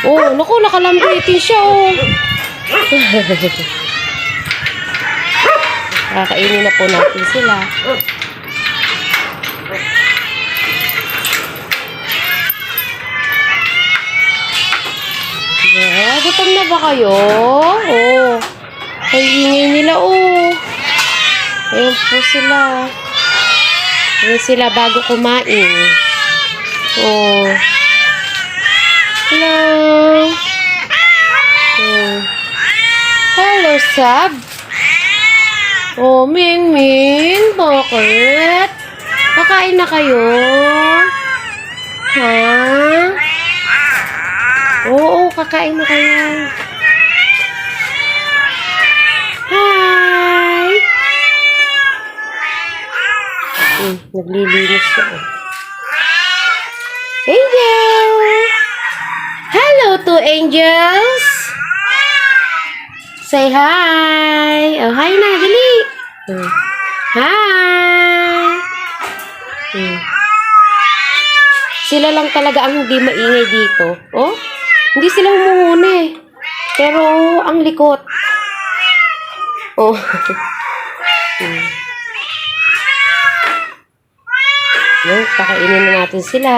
Oh, naku, nakalambritin siya, oh. Kakainin na po natin sila. Yeah, gutom na ba kayo? Oh. Ay, ingay nila, oh. Ayan po sila. Ayan sila bago kumain. Oh. Hello. Oh. Hello, Sab. Oh, Ming Ming, bakit? Kakain na kayo? Ha? Oo, kakain na kayo. Hi! Hmm, naglilinis siya. oh. To angels! Say hi! Oh, hi na, dali! Hi! Hmm. Sila lang talaga ang hindi maingay dito. Oh, hindi sila umuhuni. Pero ang likot. Oh. hmm. Yan, pakainin na natin sila.